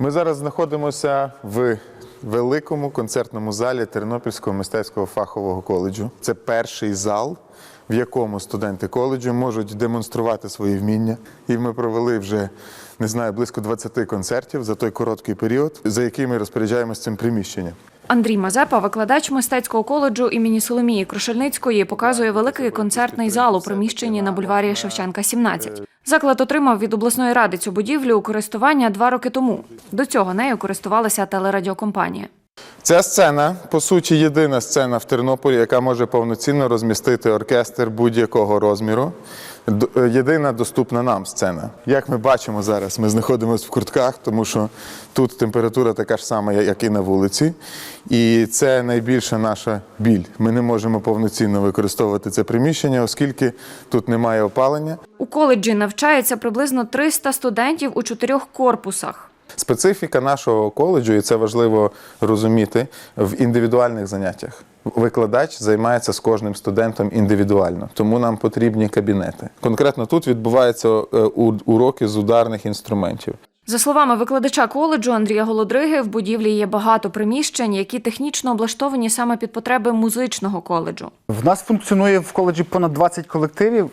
Ми зараз знаходимося в великому концертному залі Тернопільського мистецького фахового коледжу. Це перший зал, в якому студенти коледжу можуть демонструвати свої вміння. І ми провели вже не знаю близько 20 концертів за той короткий період, за який ми розпоряджаємося цим приміщенням. Андрій Мазепа, викладач мистецького коледжу імені Соломії Крушельницької, показує великий концертний зал у приміщенні на бульварі Шевченка, 17. Заклад отримав від обласної ради цю будівлю у користування два роки тому. До цього нею користувалася телерадіокомпанія. Ця сцена, по суті, єдина сцена в Тернополі, яка може повноцінно розмістити оркестр будь-якого розміру. Е, Єдина доступна нам сцена. Як ми бачимо зараз, ми знаходимося в куртках, тому що тут температура така ж сама, як і на вулиці. І це найбільша наша біль. Ми не можемо повноцінно використовувати це приміщення, оскільки тут немає опалення. У коледжі навчається приблизно 300 студентів у чотирьох корпусах. Специфіка нашого коледжу, і це важливо розуміти, в індивідуальних заняттях. Викладач займається з кожним студентом індивідуально, тому нам потрібні кабінети. Конкретно тут відбуваються е, уроки з ударних інструментів. За словами викладача коледжу Андрія Голодриги, в будівлі є багато приміщень, які технічно облаштовані саме під потреби музичного коледжу. В нас функціонує в коледжі понад 20 колективів,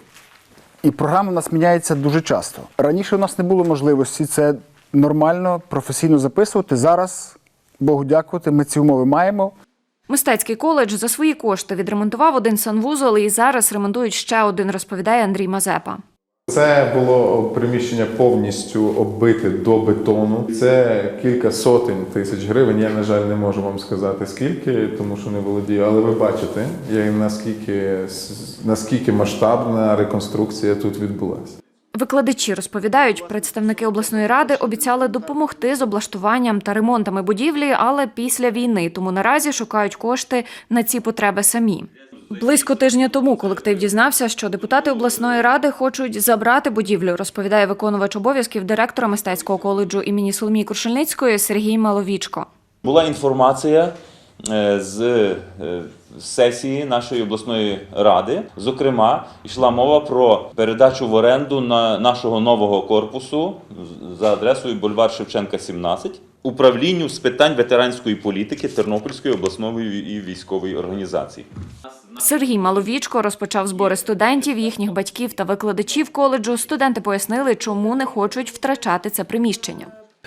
і програма в нас міняється дуже часто. Раніше у нас не було можливості це нормально, професійно записувати. Зараз, Богу дякувати, ми ці умови маємо. Мистецький коледж за свої кошти відремонтував один санвузол і зараз ремонтують ще один, розповідає Андрій Мазепа. Це було приміщення повністю оббите до бетону. Це кілька сотень тисяч гривень. Я, на жаль, не можу вам сказати скільки, тому що не володію. Але ви бачите, я- наскільки, наскільки масштабна реконструкція тут відбулася. Викладачі розповідають, представники обласної ради обіцяли допомогти з облаштуванням та ремонтами будівлі, але після війни, тому наразі шукають кошти на ці потреби самі. Близько тижня тому колектив дізнався, що депутати обласної ради хочуть забрати будівлю, розповідає виконувач обов'язків директора мистецького коледжу імені Соломії Крушельницької Сергій Маловічко. Була інформація е, з е, сесії нашої обласної ради. Зокрема, йшла мова про передачу в оренду на нашого нового корпусу за адресою бульвар Шевченка, 17, управлінню з питань ветеранської політики Тернопільської обласної і військової організації. Сергій Маловічко розпочав збори студентів, їхніх батьків та викладачів коледжу. Студенти пояснили, чому не хочуть втрачати це приміщення.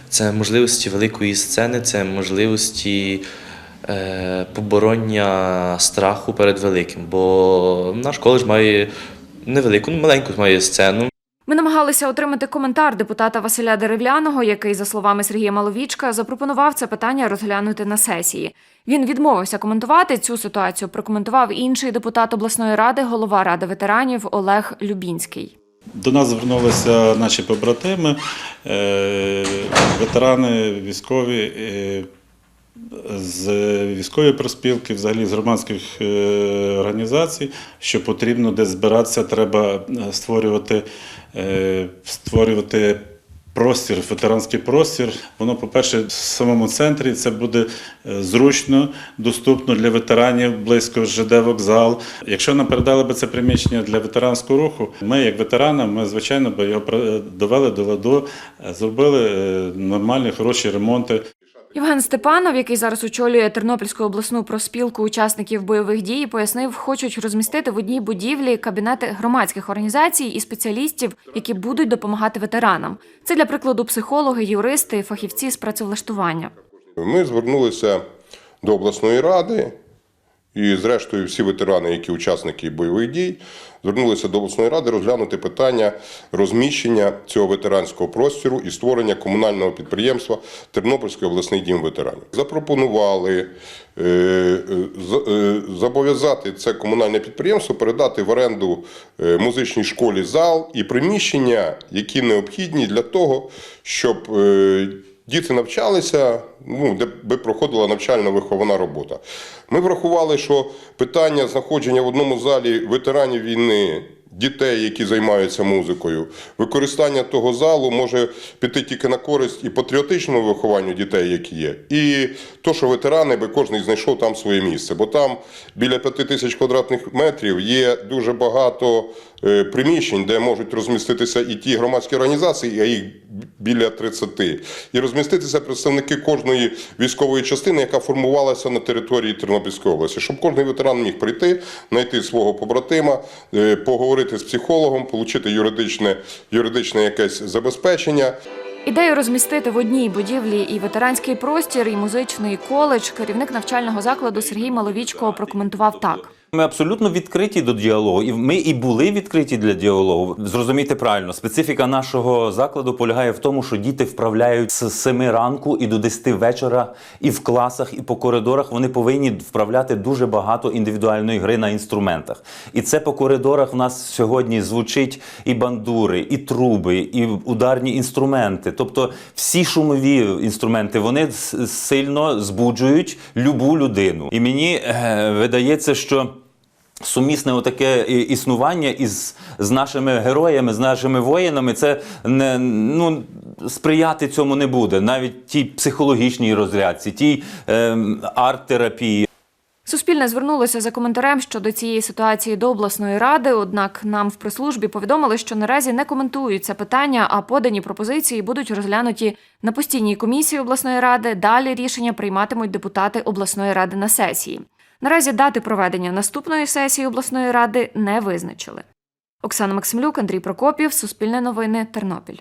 Це можливості великої сцени, це можливості побороння страху перед великим. Бо наш коледж має невелику, ну, маленьку має сцену. Ми намагалися отримати коментар депутата Василя Деревляного, який, за словами Сергія Маловічка, запропонував це питання розглянути на сесії. Він відмовився коментувати цю ситуацію. Прокоментував інший депутат обласної ради, голова ради ветеранів Олег Любінський. До нас звернулися наші побратими, е, ветерани військові е, з військової проспілки, взагалі з громадських е, організацій, що потрібно десь збиратися, треба е, створювати, е, створювати. Простір, ветеранський простір. Воно, по-перше, в самому центрі це буде зручно, доступно для ветеранів, близько ЖД вокзал. Якщо нам передали би це приміщення для ветеранського руху, ми, як ветерани, ми звичайно би його довели до ладу, зробили нормальні, хороші ремонти. Євген Степанов, який зараз очолює Тернопільську обласну проспілку учасників бойових дій, пояснив, хочуть розмістити в одній будівлі кабінети громадських організацій і спеціалістів, які будуть допомагати ветеранам. Це для прикладу психологи, юристи, фахівці з працевлаштування. Ми звернулися до обласної ради, і, зрештою, всі ветерани, які учасники бойових дій, звернулися до обласної ради розглянути питання розміщення цього ветеранського простору і створення комунального підприємства Тернопільський обласний дім ветеранів. Запропонували е, е, зобов'язати це комунальне підприємство передати в оренду е, музичній школі зал і приміщення, які необхідні для того, щоб Діти навчалися, ну, де би проходила навчально-вихована робота. Ми врахували, що питання знаходження в одному залі ветеранів війни, дітей, які займаються музикою, використання того залу може піти тільки на користь і патріотичному вихованню дітей, які є, і то, що ветерани би кожен знайшов там своє місце. Бо там біля п'яти тисяч квадратних метрів є дуже багато приміщень, де можуть розміститися і ті громадські організації, а їх біля 30, і розміститися представники кожної військової частини, яка формувалася на території Тернопільської області, щоб кожен ветеран міг прийти, знайти свого побратима, е, поговорити з психологом, отримати юридичне, юридичне якесь забезпечення. Ідею розмістити в одній будівлі і ветеранський простір, і музичний коледж керівник навчального закладу Сергій Маловічко прокоментував так. Ми абсолютно відкриті до діалогу, і ми і були відкриті для діалогу. Зрозумійте правильно, специфіка нашого закладу полягає в тому, що діти вправляють з 7 ранку і до 10 вечора, і в класах, і по коридорах вони повинні вправляти дуже багато індивідуальної гри на інструментах. І це по коридорах в нас сьогодні звучить і бандури, і труби, і ударні інструменти. Тобто всі шумові інструменти вони сильно збуджують любу людину. І мені е, видається, що. Сумісне отаке існування із з нашими героями, з нашими воїнами, це не ну сприяти цьому не буде. Навіть тій психологічній розрядці, тій ем, арт-терапії. Суспільне звернулося за коментарем щодо цієї ситуації до обласної ради. Однак нам в прес-службі повідомили, що наразі не коментують це питання, а подані пропозиції будуть розглянуті на постійній комісії обласної ради. Далі рішення прийматимуть депутати обласної ради на сесії. Наразі дати проведення наступної сесії обласної ради не визначили. Оксана Максимлюк, Андрій Прокопів, Суспільне новини, Тернопіль.